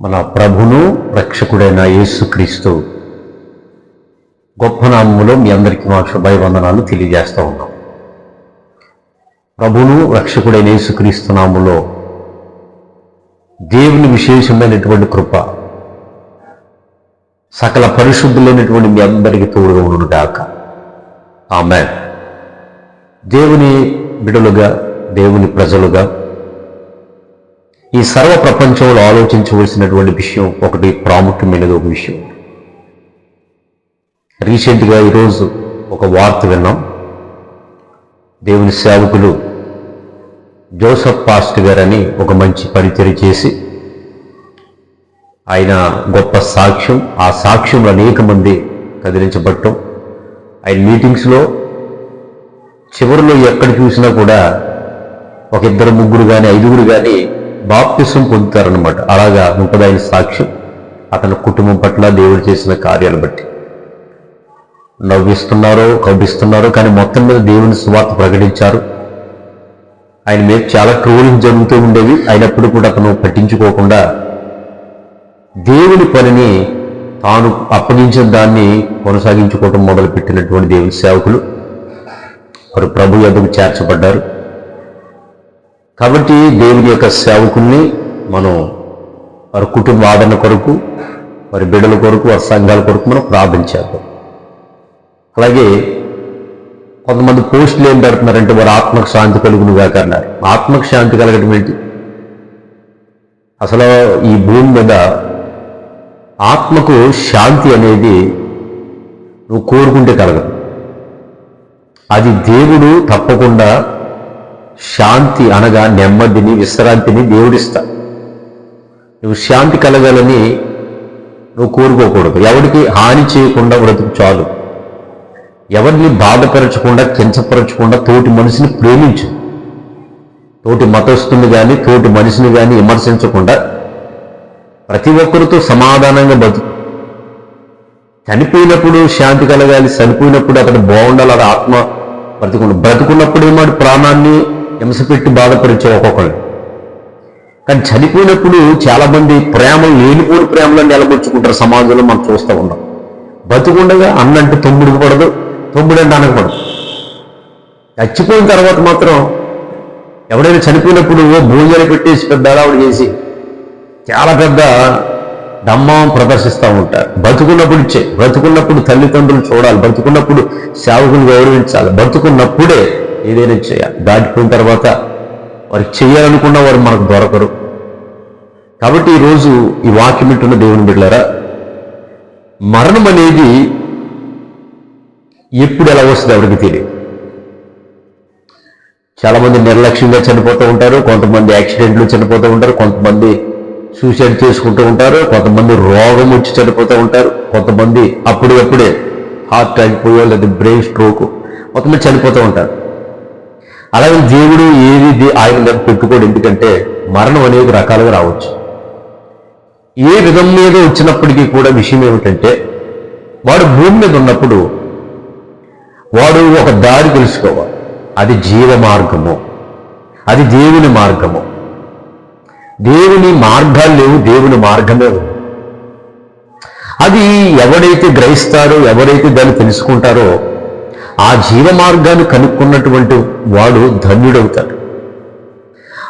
మన ప్రభును రక్షకుడైన యేసుక్రీస్తు. గొప్ప నామములో మీ అందరికీ మా శుభాభివందనాలు తెలియజేస్తూ ఉన్నాం. ప్రభును రక్షకుడైన యేసుక్రీస్తు నామములో దేవుని విశేషమైనటువంటి కృప సకల పరిశుద్ధులైనటువంటి మీ అందరికీ తోడుగా ఉండుగాక ఆమె దేవుని బిడలుగా దేవుని ప్రజలుగా ఈ సర్వ ప్రపంచంలో ఆలోచించవలసినటువంటి విషయం ఒకటి ప్రాముఖ్యమైనది ఒక విషయం. రీసెంట్గా ఈరోజు ఒక వార్త విన్నాం. దేవుని సేవకులు జోసఫ్ పాస్ట్ గారని ఒక మంచి పనితీరు చేసి ఆయన గొప్ప సాక్ష్యం ఆ సాక్ష్యంలో అనేక మంది కదిలించబట్టం ఆయన మీటింగ్స్లో చివరిలో ఎక్కడ చూసినా కూడా ఒక ఇద్దరు ముగ్గురు కానీ ఐదుగురు కానీ బాప్తిసం పొందుతారనమాట అలాగా ఉంటుంది ఆయన సాక్ష్యం అతని కుటుంబం పట్ల దేవుడు చేసిన కార్యాలు బట్టి. నవ్విస్తున్నారో కవ్విస్తున్నారో కానీ మొత్తం మీద దేవుని సువార్త ప్రకటించారు. ఆయన మీద చాలా ట్రోలింగ్ జరుగుతూ ఉండేవి అయినప్పుడు కూడా అతను పట్టించుకోకుండా దేవుని పనిని తాను అప్పగించిన దాన్ని కొనసాగించుకోవటం మొదలుపెట్టినటువంటి దేవుని సేవకులు. వారు ప్రభు ఎదుగు చేర్చబడ్డారు. కాబట్టి దేవుని యొక్క సేవకుల్ని మనం వారి కుటుంబ ఆదరణ కొరకు వారి బిడ్డల కొరకు వారి సంఘాల కొరకు మనం ప్రార్థించేద్దాం అలాగే కొంతమంది పోస్టులు ఏం పెడుతున్నారంటే వారి ఆత్మకు శాంతి కలుగును గాక అన్నారు. ఆత్మకు శాంతి కలగడం ఏంటి? అసలు ఈ భూమి మీద ఆత్మకు శాంతి అనేది నువ్వు కోరుకుంటే కలగదు. అది దేవుడు తప్పకుండా శాంతి అనగా నెమ్మదిని విశ్రాంతిని దేవుడిస్తా నువ్వు శాంతి కలగాలని నువ్వు కోరుకోకూడదు. ఎవరికి హాని చేయకుండా బ్రతుకు చాలు. ఎవరిని బాధపరచకుండా కించపరచకుండా తోటి మనిషిని ప్రేమించు. తోటి మతస్థుని కానీ తోటి మనిషిని కానీ విమర్శించకుండా ప్రతి ఒక్కరితో సమాధానంగా బతుకు చనిపోయినప్పుడు శాంతి కలగాలి చనిపోయినప్పుడు అతడు బాగుండాలి అది ఆత్మ బ్రతుకుండా బ్రతుకున్నప్పుడు ఏమాడు ప్రాణాన్ని హింస పెట్టి బాధపరిచే ఒక్కొక్కరు కానీ చనిపోయినప్పుడు చాలా మంది ప్రేమలు లేనిపోని ప్రేమలను నిలబొచ్చుకుంటారు సమాజంలో మనం చూస్తూ ఉన్నాం బతుకుండగా అన్నంటే తొమ్మిడికి పడదు తొమ్మిడంటే అనకపడదు చచ్చిపోయిన తర్వాత మాత్రం ఎవడైనా చనిపోయినప్పుడు భోజనం పెట్టేసి పెద్ద అడావుడు చేసి చాలా పెద్ద దమ్మం ప్రదర్శిస్తూ ఉంటారు. బతుకున్నప్పుడు ఇచ్చే బతుకున్నప్పుడు తల్లిదండ్రులు చూడాలి బతుకున్నప్పుడు సేవకులు గౌరవించాలి బతుకున్నప్పుడే ఏదైనా చేయాలి. దాటిపోయిన తర్వాత వారికి చేయాలనుకున్న వారు మనకు దొరకరు. కాబట్టి ఈరోజు ఈ వాక్యం వింటున్న దేవుని బిడ్డారా మరణం అనేది ఎప్పుడు ఎలా వస్తుంది ఎవరికి తెలియదు. చాలామంది నిర్లక్ష్యంగా చనిపోతూ ఉంటారు కొంతమంది యాక్సిడెంట్లు చనిపోతూ ఉంటారు కొంతమంది సూసైడ్ చేసుకుంటూ ఉంటారు కొంతమంది రోగం వచ్చి చనిపోతూ ఉంటారు కొంతమంది అప్పుడప్పుడే హార్ట్ అయిపోయో లేదా బ్రెయిన్ స్ట్రోక్ కొంతమంది చనిపోతూ ఉంటారు. అలాగే దేవుడు ఏది ఆయన మీద పెట్టుకోడు. ఎందుకంటే మరణం అనేక రకాలుగా రావచ్చు. ఏ విధం మీద వచ్చినప్పటికీ కూడా విషయం ఏమిటంటే వాడు భూమి మీద ఉన్నప్పుడు వాడు ఒక దారి తెలుసుకోవాలి. అది జీవ మార్గము. అది దేవుని మార్గము. దేవుని మార్గాలు లేవు దేవుని మార్గమే ఉంది. అది ఎవడైతే గ్రహిస్తారో ఎవరైతే దాన్ని తెలుసుకుంటారో ఆ జీవ మార్గాన్ని కనుక్కున్నటువంటి వాడు ధన్యుడవుతాడు.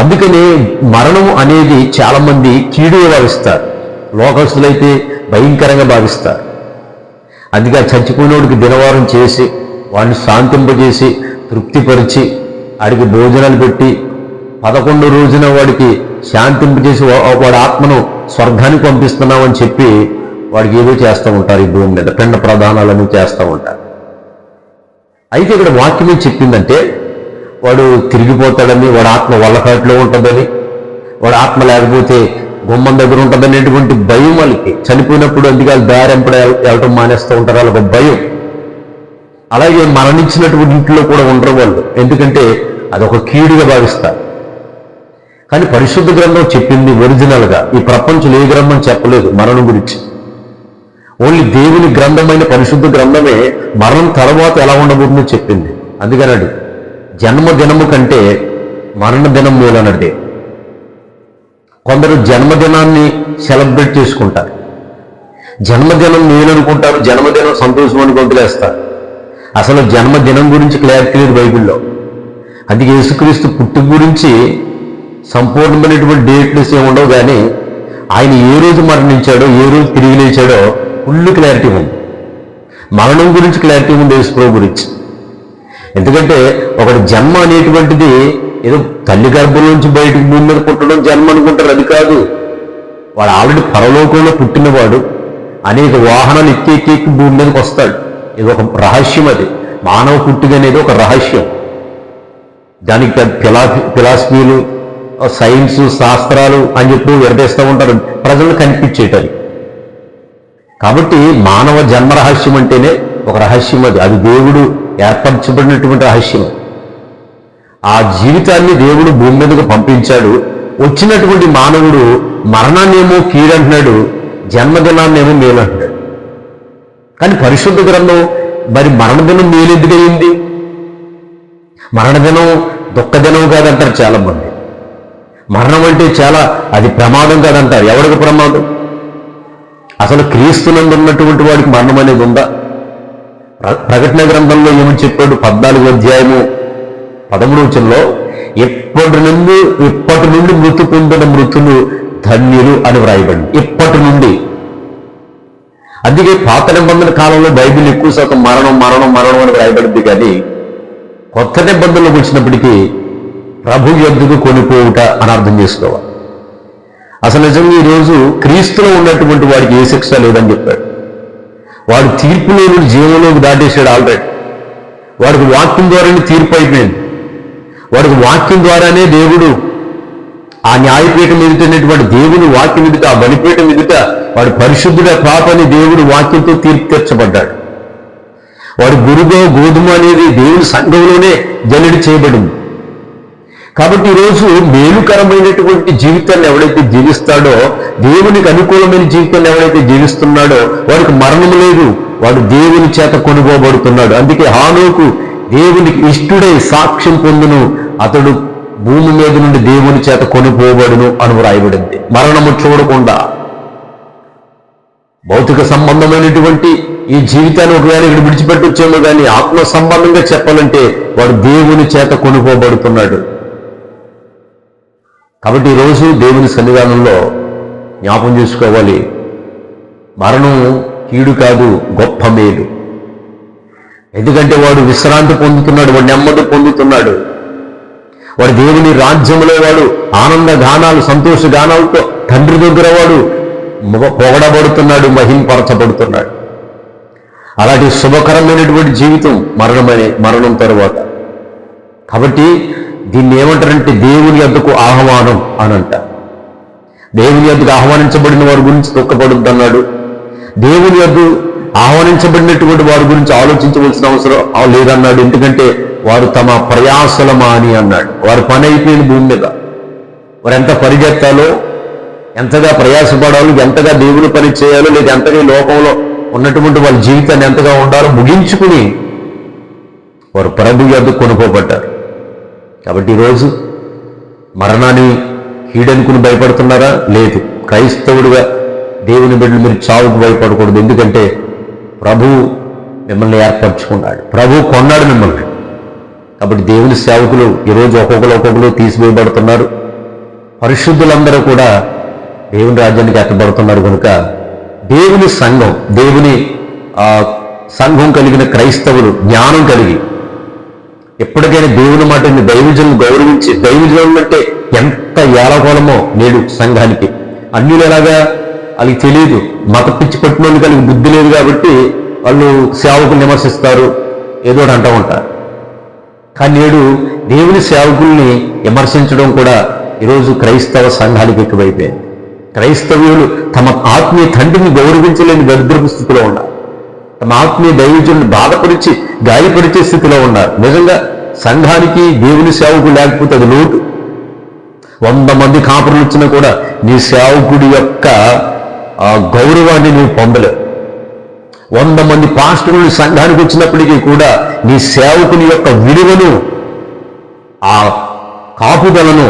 అందుకనే మరణం అనేది చాలామంది కీడుగా భావిస్తారు. లోకస్తులైతే భయంకరంగా భావిస్తారు. అందుకే చచ్చిపోయినోడికి దినవారం చేసి వాడిని శాంతింపజేసి తృప్తిపరిచి వాడికి భోజనాలు పెట్టి పదకొండు రోజున వాడికి శాంతింపజేసి వాడి ఆత్మను స్వర్గానికి పంపిస్తున్నామని చెప్పి వాడికి ఏదో చేస్తూ ఉంటారు ఈ భూమి మీద. పిండ ప్రధానాలను చేస్తూ ఉంటారు. అయితే ఇక్కడ వాక్యం ఏం చెప్పిందంటే వాడు తిరిగిపోతాడని వాడు ఆత్మ వల్లకాట్లో ఉంటుందని వాడు ఆత్మ లేకపోతే గుమ్మం దగ్గర ఉంటుందనేటువంటి భయం వాళ్ళకి. చనిపోయినప్పుడు అందుకే వాళ్ళు దారెంపడ వెళ్ళటం మానేస్తూ ఉంటారు వాళ్ళకి ఒక భయం. అలాగే మరణించినటువంటి ఇంట్లో కూడా ఉండరు వాళ్ళు. ఎందుకంటే అదొక కీడుగా భావిస్తారు. కానీ పరిశుద్ధ గ్రంథం చెప్పింది ఒరిజినల్గా. ఈ ప్రపంచంలో ఏ గ్రంథం చెప్పలేదు మరణం గురించి. ఓన్లీ దేవుని గ్రంథమైన పరిశుద్ధ గ్రంథమే మరణం తర్వాత ఎలా ఉండబోతుందో చెప్పింది. అందుకన్నాడు జన్మదినము కంటే మరణ దినం మేలనడే కొందరు జన్మదినాన్ని సెలబ్రేట్ చేసుకుంటారు. జన్మదినం నేను అనుకుంటారు జన్మదినం సంతోషం అని వదిలేస్తారు అసలు జన్మదినం గురించి క్లారిటీ లేదు బైబిల్లో. అందుకే యేసుక్రీస్తు పుట్టుక గురించి సంపూర్ణమైనటువంటి డేట్లెస్ ఏమి ఉండవు కానీ ఆయన ఏ రోజు మరణించాడో ఏ రోజు తిరిగి లేచాడో ఫుల్ క్లారిటీ ఉంది. మరణం గురించి క్లారిటీ ఉంది యేసుప్రభు గురించి. ఎందుకంటే ఒకటి జన్మ అనేటువంటిది ఏదో తల్లి గర్భం నుంచి బయటకు భూమి మీద పుట్టడం జన్మ అనుకుంటారు అది కాదు. వాడు ఆల్రెడీ పరలోకంలో పుట్టినవాడు. అనేక వాహనాలు ఎక్కి ఎక్కి ఎక్కి భూమి మీదకి వస్తాడు. ఇది ఒక రహస్యం అది. మానవ పుట్టుక అనేది ఒక రహస్యం. దానికి పెద్ద ఫిలాసఫీలు సైన్స్ శాస్త్రాలు అని చెప్పి విడదీస్తూ ఉంటారు. ప్రజలు కనిపించేటది. కాబట్టి మానవ జన్మ రహస్యం అంటేనే ఒక రహస్యం అది. అది దేవుడు ఏర్పరచబడినటువంటి రహస్యం. ఆ జీవితాన్ని దేవుడు భూమి మీదకు పంపించాడు. వచ్చినటువంటి మానవుడు మరణాన్నేమో కీడంటున్నాడు జన్మదినాన్నేమో మేలంటున్నాడు కానీ పరిశుద్ధ గ్రంథం మరి మరణదినం మేలెందుకయింది మరణదినం దుఃఖదినం కాదంటారు చాలా మంది మరణం అంటే చాలా అది ప్రమాదం కాదంటారు. ఎవరికి ప్రమాదం? అసలు క్రీస్తునందు ఉన్నటువంటి వాడికి మరణం అనేది ఉందా? ప్రకటన గ్రంథంలో ఏమని చెప్పాడు? పద్నాలుగు అధ్యాయము పదమూడు వచ్చంలో ఎప్పటి నుండి ఇప్పటి నుండి మృతి పొందిన మృతులు ధన్యులు అని వ్రాయబడి ఇప్పటి నుండి. అందుకే పాత నిబంధన కాలంలో బైబిల్ ఎక్కువ శాతం మరణం మరణం మరణం అని వ్రాయబడింది కానీ కొత్త నిబంధనలోకి వచ్చినప్పటికీ ప్రభు ఎద్దుకు కొనిపోవుట అని అర్థం చేసుకోవాలి. అసలు నిజంగా ఈరోజు క్రీస్తులో ఉన్నటువంటి వాడికి ఏ శిక్ష లేదని చెప్పాడు. వాడు తీర్పులో నుండి జీవంలోకి దాటేశాడు ఆల్రెడీ వాడికి వాక్యం ద్వారానే తీర్పు అయిపోయింది. వాడికి వాక్యం ద్వారానే దేవుడు ఆ న్యాయపీఠం ఎదుటైనటువంటి దేవుని వాక్యం ఎదుట ఆ బలిపీఠం ఎదుట వాడు పరిశుద్ధుడ పాపని దేవుడు వాక్యంతో తీర్పు తీర్చబడ్డాడు వాడు గురుగో గోధుమ అనేది దేవుని సంఘంలోనే జల్లెడి చేయబడింది. కాబట్టి ఈరోజు మేలుకరమైనటువంటి జీవితాన్ని ఎవడైతే జీవిస్తాడో దేవునికి అనుకూలమైన జీవితాన్ని ఎవడైతే జీవిస్తున్నాడో వాడికి మరణం లేదు. వాడు దేవుని చేత కొనుగోబడుతున్నాడు అందుకే హానోకు దేవునికి ఇష్టుడై సాక్ష్యం పొందును. అతడు భూమి మీద నుండి దేవుని చేత కొనుపోబడును అని వ్రాయబడింది. మరణము చూడకుండా. భౌతిక సంబంధమైనటువంటి ఈ జీవితాన్ని ఒకవేళ ఇక్కడ విడిచిపెట్టొచ్చేమో కానీ ఆత్మ సంబంధంగా చెప్పాలంటే వాడు దేవుని చేత కొనుకోబడుతున్నాడు కాబట్టి ఈరోజు దేవుని సన్నిధానంలో జ్ఞాపం చేసుకోవాలి. మరణం కీడు కాదు గొప్ప మేలు. ఎందుకంటే వాడు విశ్రాంతి పొందుతున్నాడు వాడు నెమ్మది పొందుతున్నాడు. వాడు దేవుని రాజ్యంలో వాడు ఆనంద గానాలు సంతోష గానాలతో తండ్రి దగ్గర వాడు పొగడబడుతున్నాడు మహింపరచబడుతున్నాడు. అలాంటి శుభకరమైనటువంటి జీవితం మరణమనే మరణం తరువాత. కాబట్టి దీన్ని ఏమంటారంటే దేవుని యొద్దకు ఆహ్వానం అని అంటారు. దేవుని యొద్దకు ఆహ్వానించబడిన వారి గురించి దుఃఖపడుద్దన్నాడు దేవుని యొద్దు ఆహ్వానించబడినటువంటి వారి గురించి ఆలోచించవలసిన అవసరం ఆ లేదన్నాడు. ఎందుకంటే వారు తమ ప్రయాసల మాని అన్నాడు. వారి పని అయిపోయింది భూమి మీద. వారు ఎంత పరిగెత్తాలో ఎంతగా ప్రయాసపడాలో ఎంతగా దేవుని పని చేయాలో లేదా ఎంతగా లోకంలో ఉన్నటువంటి వాళ్ళ జీవితాన్ని ఎంతగా ఉండాలో ముగించుకుని వారు ప్రభు యొద్ద కొనుక్కోబడ్డారు. కాబట్టి ఈరోజు మరణాన్ని కీడనుకుని భయపడుతున్నారా? లేదు. క్రైస్తవుడిగా దేవుని బిడ్డలు మీరు చావుకు భయపడకూడదు. ఎందుకంటే ప్రభు మిమ్మల్ని ఏర్పరచుకున్నాడు. ప్రభు కొన్నాడు మిమ్మల్ని. కాబట్టి దేవుని సేవకులు ఈరోజు ఒక్కొక్కరు ఒక్కొక్కరు తీసివేయబడుతున్నారు. పరిశుద్ధులందరూ కూడా దేవుని రాజ్యానికి ఎత్తబడుతున్నారు కనుక దేవుని సంఘం దేవుని సంఘం కలిగిన క్రైస్తవులు జ్ఞానం కలిగి ఎప్పటికైనా దేవుని మాటని దైవజనులు గౌరవించి దైవజనులు అంటే ఎంత ఏలకోలమో నేడు సంఘానికి. అన్యులు ఎలాగా? వాళ్ళకి తెలియదు మత పిచ్చి పట్టిన వాళ్ళకి బుద్ధి లేదు కాబట్టి వాళ్ళు సేవకులు విమర్శిస్తారు. ఏదో అంటూ ఉంటారు. కానీ నేడు దేవుని సేవకుల్ని విమర్శించడం కూడా ఈరోజు క్రైస్తవ సంఘానికి ఎక్కువైపోయింది. క్రైస్తవులు తమ ఆత్మీయ తండ్రిని గౌరవించలేని దరిద్రపు స్థితిలో ఉన్నారు. తమ ఆత్మీయ దైవజనులు బాధపరిచి గాయపరిచే స్థితిలో ఉన్నారు. నిజంగా సంఘానికి దేవుని సేవకు లేకపోతే అది లోటు. వంద మంది కాపురులు వచ్చినా కూడా నీ సేవకుడి యొక్క ఆ గౌరవాన్ని నువ్వు పొందలేవు. వంద మంది పాస్టర్లు సంఘానికి వచ్చినప్పటికీ కూడా నీ సేవకుని యొక్క విలువను ఆ కాపుదలను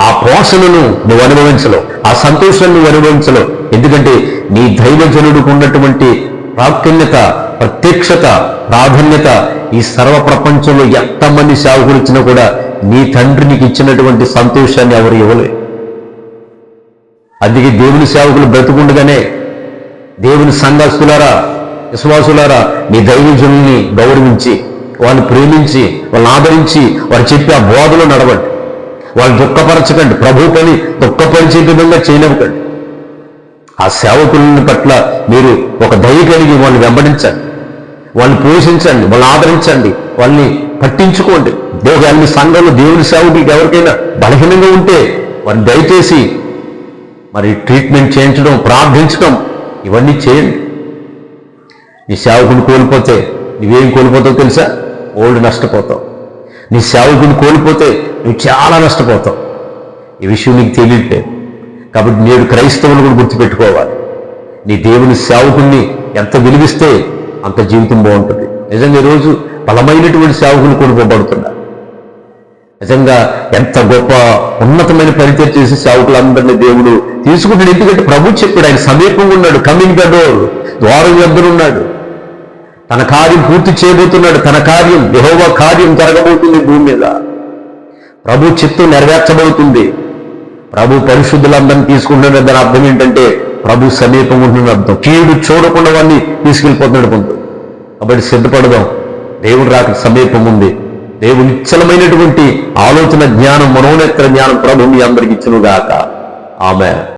ఆ పోషణను నువ్వు అనుభవించలేవు. ఆ సంతోషాన్ని నువ్వు అనుభవించలేవు. ఎందుకంటే నీ దైవజనుడికి ఉన్నటువంటి ప్రాధాన్యత ప్రత్యక్షత ప్రాధాన్యత ఈ సర్వ ప్రపంచంలో ఎంతమంది సేవకులు ఇచ్చినా కూడా నీ తండ్రి నీకు ఇచ్చినటువంటి సంతోషాన్ని ఎవరు ఇవ్వలేదు అందుకే దేవుని సేవకులు బ్రతుకుండగానే దేవుని సంఘస్తులారా విశ్వాసులారా నీ దైవజనుల్ని గౌరవించి వాళ్ళని ప్రేమించి వాళ్ళని ఆదరించి వారు చెప్పి ఆ బోధలో నడవండి. వాళ్ళు దుఃఖపరచకండి. ప్రభు పని దుఃఖపరిచే విధంగా చేయనివ్వకండి. ఆ సేవకులని పట్ల మీరు ఒక దయ కలిగి వాళ్ళని వెంబడించండి. వాళ్ళని పోషించండి వాళ్ళని ఆదరించండి వాళ్ళని పట్టించుకోండి. దేవుని మీ సంఘంలో దేవుని సేవకుడికి ఎవరికైనా బలహీనంగా ఉంటే వారిని దయచేసి మరి ట్రీట్మెంట్ చేయించడం ప్రార్థించడం ఇవన్నీ చేయండి. నీ సేవకుని కోల్పోతే నువ్వేం కోల్పోతావు తెలుసా? ఓల్డ్ నష్టపోతావు. నీ సేవకుని కోల్పోతే నువ్వు చాలా నష్టపోతావు. ఈ విషయం నీకు తెలియట్లేదు. కాబట్టి నేడు క్రైస్తవులు కూడా గుర్తుపెట్టుకోవాలి. నీ దేవుని సేవకుణ్ణి ఎంత విలువిస్తే అంత జీవితం బాగుంటుంది. నిజంగా ఈరోజు బలమైనటువంటి సేవకులు కొనుక్కోబడుతున్నారు నిజంగా ఎంత గొప్ప ఉన్నతమైన పరిచయం చేసి సేవకులందరినీ దేవుడు తీసుకుంటాడు ఎందుకంటే ప్రభు చెప్పాడు ఆయన సమీపంగా ఉన్నాడు. కమింగ్ ద డోర్ ద్వారం ఎద్దరున్నాడు తన కార్యం పూర్తి చేయబోతున్నాడు. తన కార్యం యెహోవా కార్యం జరగబోతుంది భూమి మీద. ప్రభు చిత్తం నెరవేర్చబోతుంది. ప్రభు పరిశుద్ధులందరినీ తీసుకుంటున్న దాని అర్థం ఏంటంటే ప్రభు సమీపం ఉంటున్న అర్థం కీడు చూడకుండా వాడిని తీసుకెళ్ళిపోతున్నాడు కొంత. కాబట్టి సిద్ధపడదాం. దేవుడు రాక సమీపం ఉంది. దేవుని నిశ్చలమైనటువంటి ఆలోచన జ్ఞానం మనోనేత్ర జ్ఞానం ప్రభు మీ అందరికి ఇచ్చునుగాక. ఆమె